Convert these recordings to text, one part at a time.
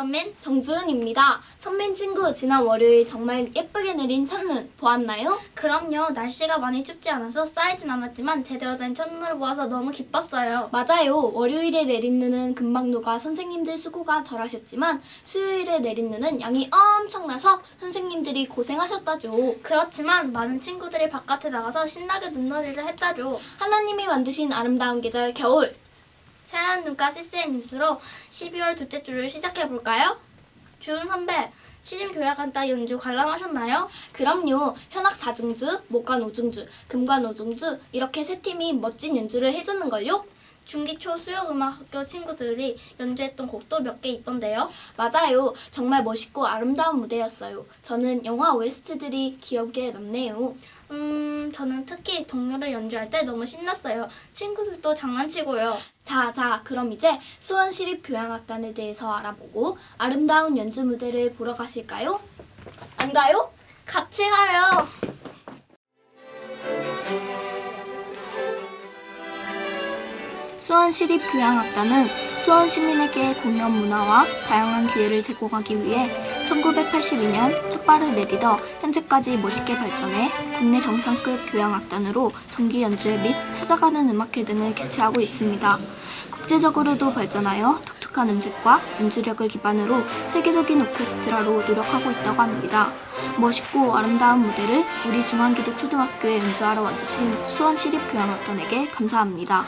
선민. 정주은입니다. 선민 친구 지난 월요일 정말 예쁘게 내린 첫눈 보았나요? 그럼요. 날씨가 많이 춥지 않아서 쌓이진 않았지만 제대로 된 첫눈을 보아서 너무 기뻤어요. 맞아요. 월요일에 내린 눈은 금방 녹아 선생님들 수고가 덜하셨지만 수요일에 내린 눈은 양이 엄청나서 선생님들이 고생하셨다죠. 그렇지만 많은 친구들이 바깥에 나가서 신나게 눈놀이를 했다죠. 하나님이 만드신 아름다운 계절 겨울. 새하얀 눈가 CCM 뉴스로 12월 둘째 주를 시작해 볼까요? 주은 선배, 시림 교약한따 연주 관람하셨나요? 그럼요. 현악 4중주, 목관 5중주, 금관 5중주 이렇게 세 팀이 멋진 연주를 해주는걸요. 중기초 수요음악학교 친구들이 연주했던 곡도 몇 개 있던데요. 맞아요. 정말 멋있고 아름다운 무대였어요. 저는 영화 OST들이 기억에 남네요. 음, 저는 특히 동료를 연주할 때 너무 신났어요. 친구들도 장난치고요. 자, 자, 그럼 이제 수원시립교향악단에 대해서 알아보고 아름다운 연주 무대를 보러 가실까요? 안 가요? 같이 가요. 수원시립교향악단은 수원 시민에게 공연 문화와 다양한 기회를 제공하기 위해 1982년 첫 발을 내디뎌 현재까지 멋있게 발전해 국내 정상급 교향악단으로 정기 연주회 및 찾아가는 음악회 등을 개최하고 있습니다. 국제적으로도 발전하여 독특한 음색과 연주력을 기반으로 세계적인 오케스트라로 노력하고 있다고 합니다. 멋있고 아름다운 무대를 우리 중앙기도초등학교에 연주하러 와주신 수원시립교향악단에게 감사합니다.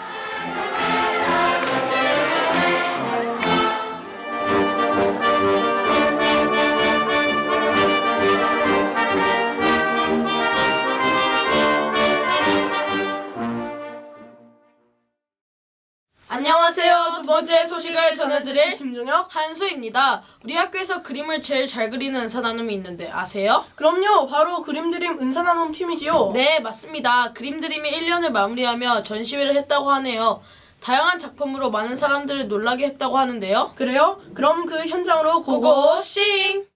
두 번째 소식을 전해드릴 김종혁 한수입니다. 우리 학교에서 그림을 제일 잘 그리는 은사 나눔이 있는데 아세요? 그럼요. 바로 그림드림 은사나눔 팀이지요. 네, 맞습니다. 그림 드림이 1년을 마무리하며 전시회를 했다고 하네요. 다양한 작품으로 많은 사람들을 놀라게 했다고 하는데요. 그래요? 그럼 그 현장으로 고고. 고고싱!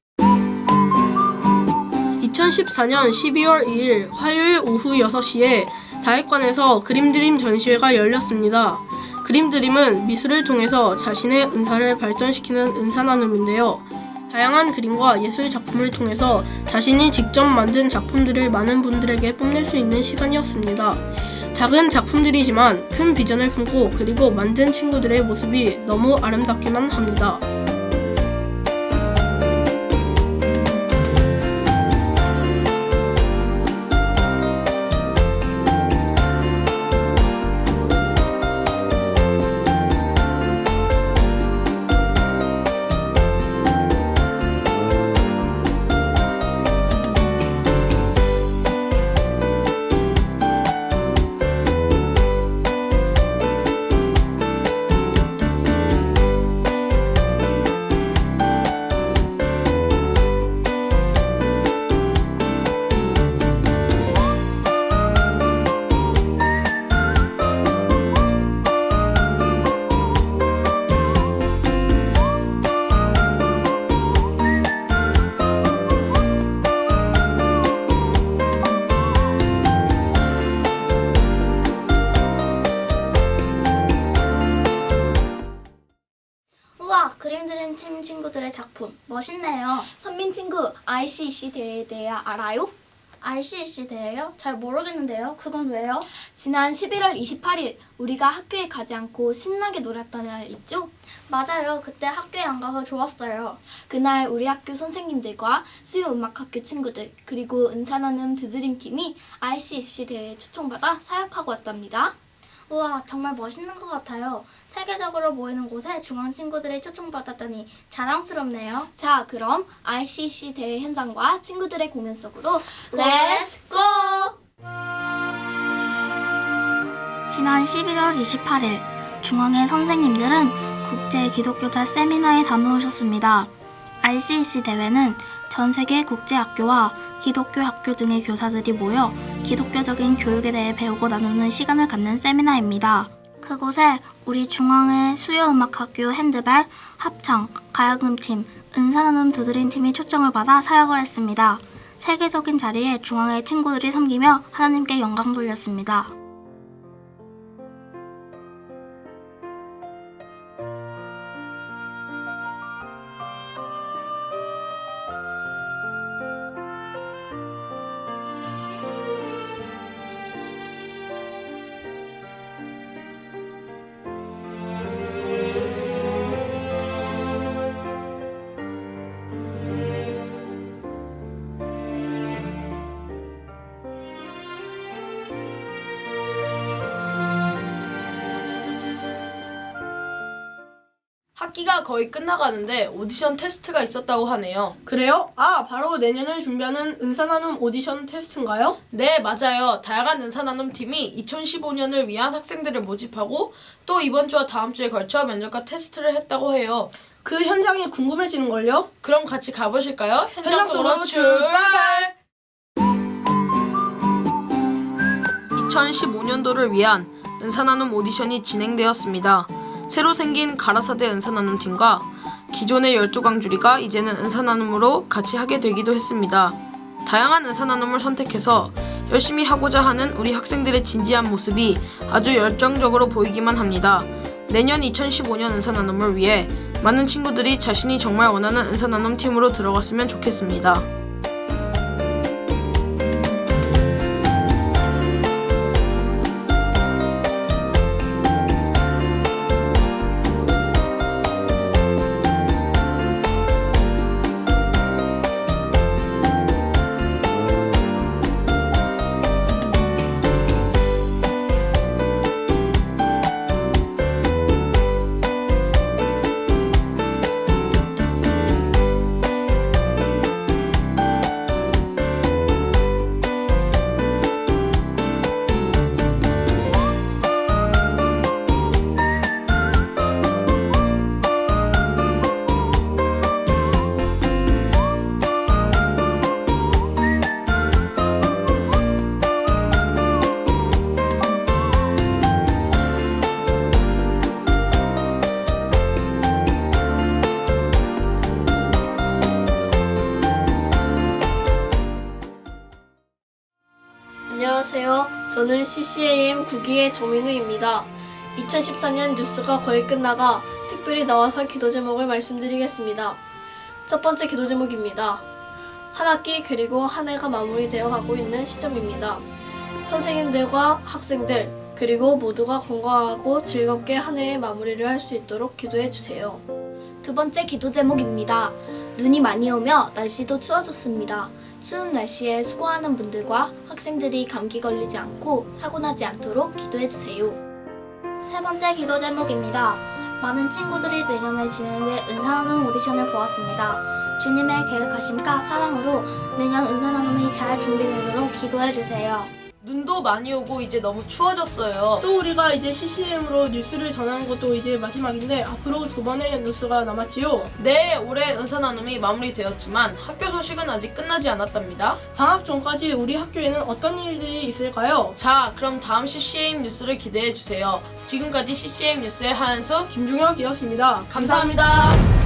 2014년 12월 2일 화요일 오후 6시에 다육관에서 그림드림 전시회가 열렸습니다. 그림 드림은 미술을 통해서 자신의 은사를 발전시키는 은사 나눔인데요. 다양한 그림과 예술 작품을 통해서 자신이 직접 만든 작품들을 많은 분들에게 뽐낼 수 있는 시간이었습니다. 작은 작품들이지만 큰 비전을 품고 그리고 만든 친구들의 모습이 너무 아름답기만 합니다. 멋있네요. 선민 친구 ICC 대회에 대해 알아요? ICC 대회요? 잘 모르겠는데요. 그건 왜요? 지난 11월 28일 우리가 학교에 가지 않고 신나게 놀았던 날 있죠? 맞아요. 그때 학교에 안 가서 좋았어요. 그날 우리 학교 선생님들과 수요 음악학교 친구들 그리고 은사나눔 드드림 팀이 ICC 대회에 초청받아 사역하고 왔답니다. 우와, 정말 멋있는 것 같아요. 세계적으로 모이는 곳에 중앙 친구들이 초청받았다니 자랑스럽네요. 자, 그럼 ICC 대회 현장과 친구들의 공연 속으로 Let's go! 지난 11월 28일 중앙의 선생님들은 국제 기독교사 세미나에 다녀오셨습니다. ICC 대회는 전 세계 국제학교와 기독교 학교 등의 교사들이 모여 기독교적인 교육에 대해 배우고 나누는 시간을 갖는 세미나입니다. 그곳에 우리 중앙의 수요음악학교 핸드벨, 합창, 가야금팀, 은사나눔 두드린 팀이 초청을 받아 사역을 했습니다. 세계적인 자리에 중앙의 친구들이 섬기며 하나님께 영광 돌렸습니다. 거의 끝나가는데 오디션 테스트가 있었다고 하네요. 그래요? 아, 바로 내년을 준비하는 은사나눔 오디션 테스트인가요? 네, 맞아요. 다양한 은사나눔 팀이 2015년을 위한 학생들을 모집하고 또 이번 주와 다음 주에 걸쳐 면접과 테스트를 했다고 해요. 그 현장이 궁금해지는걸요? 그럼 같이 가보실까요? 현장 속으로 출발! 2015년도를 위한 은사나눔 오디션이 진행되었습니다. 새로 생긴 가라사대 은사나눔 팀과 기존의 12강 주리가 이제는 은사나눔으로 같이 하게 되기도 했습니다. 다양한 은사나눔을 선택해서 열심히 하고자 하는 우리 학생들의 진지한 모습이 아주 열정적으로 보이기만 합니다. 내년 2015년 은사나눔을 위해 많은 친구들이 자신이 정말 원하는 은사나눔 팀으로 들어갔으면 좋겠습니다. 안녕하세요. 저는 CCAM 9기의 정민우입니다. 2014년 뉴스가 거의 끝나가 특별히 나와서 기도 제목을 말씀드리겠습니다. 첫 번째 기도 제목입니다. 한 학기 그리고 한 해가 마무리되어 가고 있는 시점입니다. 선생님들과 학생들 그리고 모두가 건강하고 즐겁게 한 해의 마무리를 할 수 있도록 기도해 주세요. 두 번째 기도 제목입니다. 눈이 많이 오며 날씨도 추워졌습니다. 추운 날씨에 수고하는 분들과 학생들이 감기 걸리지 않고 사고 나지 않도록 기도해 주세요. 세 번째 기도 제목입니다. 많은 친구들이 내년에 진행될 은사나눔 오디션을 보았습니다. 주님의 계획하심과 사랑으로 내년 은사나눔이 잘 준비되도록 기도해 주세요. 눈도 많이 오고 이제 너무 추워졌어요. 또 우리가 이제 CCM으로 뉴스를 전하는 것도 이제 마지막인데 앞으로 두 번의 뉴스가 남았지요. 네, 올해 은사 나눔이 마무리되었지만 학교 소식은 아직 끝나지 않았답니다. 방학 전까지 우리 학교에는 어떤 일들이 있을까요? 자, 그럼 다음 CCAM 뉴스를 기대해 주세요. 지금까지 CCAM 뉴스의 하은수 김중혁이었습니다. 감사합니다.